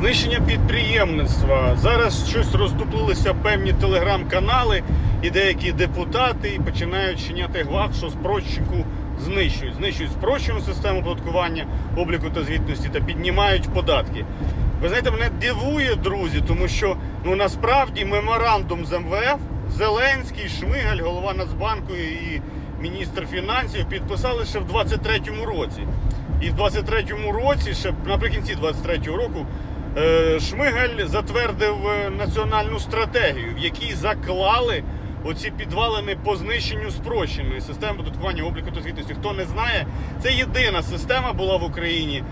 Знищення підприємництва. Зараз щось роздуплилися певні телеграм-канали і деякі депутати і починають чиняти гвалт, що спрощенку знищують. Знищують спрощену систему податкування, обліку та звітності та піднімають податки. Ви знаєте, мене дивує, друзі, тому що ну насправді меморандум з МВФ Зеленський, Шмигаль, голова Нацбанку і міністр фінансів підписали ще в 23-му році. І в 23-му році, ще наприкінці 23-го року, Шмигаль затвердив е, національну стратегію, в якій заклали оці підвалини по знищенню спрощеної системи податкування обліку та звітності. Хто не знає, це єдина система була в Україні,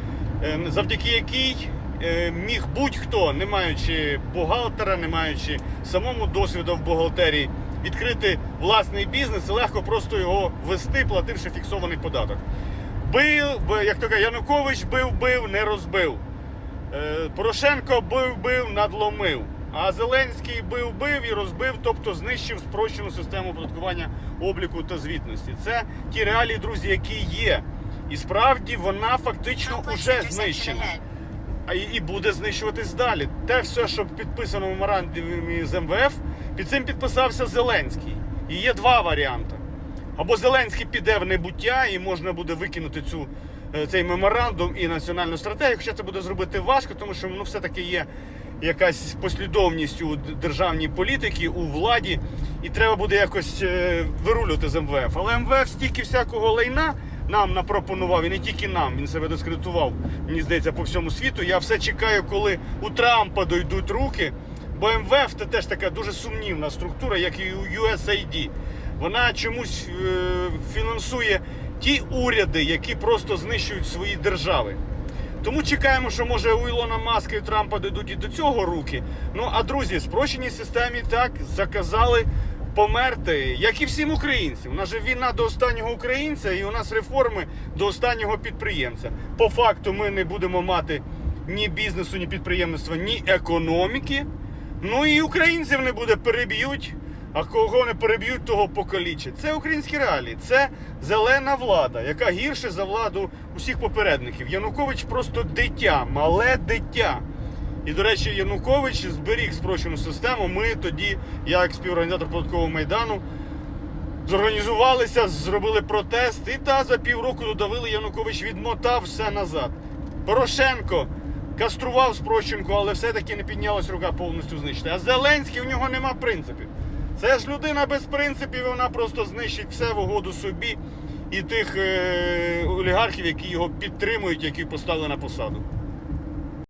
е, завдяки якій е, міг будь-хто, не маючи бухгалтера, не маючи самому досвіду в бухгалтерії, відкрити власний бізнес і легко просто його вести, плативши фіксований податок. Бив, як то кажуть, Янукович бив, бив, не розбив. Е, Порошенко бив, бив, надломив. А Зеленський бив, бив і розбив, тобто знищив спрощену систему оподаткування обліку та звітності. Це ті реалії, друзі, які є. І справді вона фактично вже знищена. А і, буде знищуватись далі. Те все, що підписано в меморандумі з МВФ, під цим підписався Зеленський. І є два варіанти. Або Зеленський піде в небуття і можна буде викинути цю, цей меморандум і національну стратегію. Хоча це буде зробити важко, тому що ну, все-таки є якась послідовність у державній політиці, у владі, і треба буде якось е, вирулювати з МВФ. Але МВФ стільки всякого лайна нам напропонував, і не тільки нам, він себе дискредитував, мені здається, по всьому світу. Я все чекаю, коли у Трампа дойдуть руки. Бо МВФ це теж така дуже сумнівна структура, як і у USAID. Вона чомусь е, фінансує ті уряди, які просто знищують свої держави. Тому чекаємо, що може у Ілона Маска і Трампа дійдуть і до цього руки. Ну а друзі, спрощеній системі так заказали померти, як і всім українцям. У нас же війна до останнього українця, і у нас реформи до останнього підприємця. По факту ми не будемо мати ні бізнесу, ні підприємництва, ні економіки. Ну і українців не буде переб'ють. А кого не переб'ють, того покалічать. Це українські реалії. Це зелена влада, яка гірше за владу усіх попередників. Янукович просто дитя, мале дитя. І, до речі, Янукович зберіг спрощену систему. Ми тоді, як співорганізатор податкового майдану, зорганізувалися, зробили протест, і та за півроку додавили, Янукович відмотав все назад. Порошенко кастрував спрощенку, але все-таки не піднялась рука повністю знищити. А Зеленський у нього нема принципів. Це ж людина без принципів, вона просто знищить все в угоду собі і тих е- олігархів, які його підтримують, які поставили на посаду.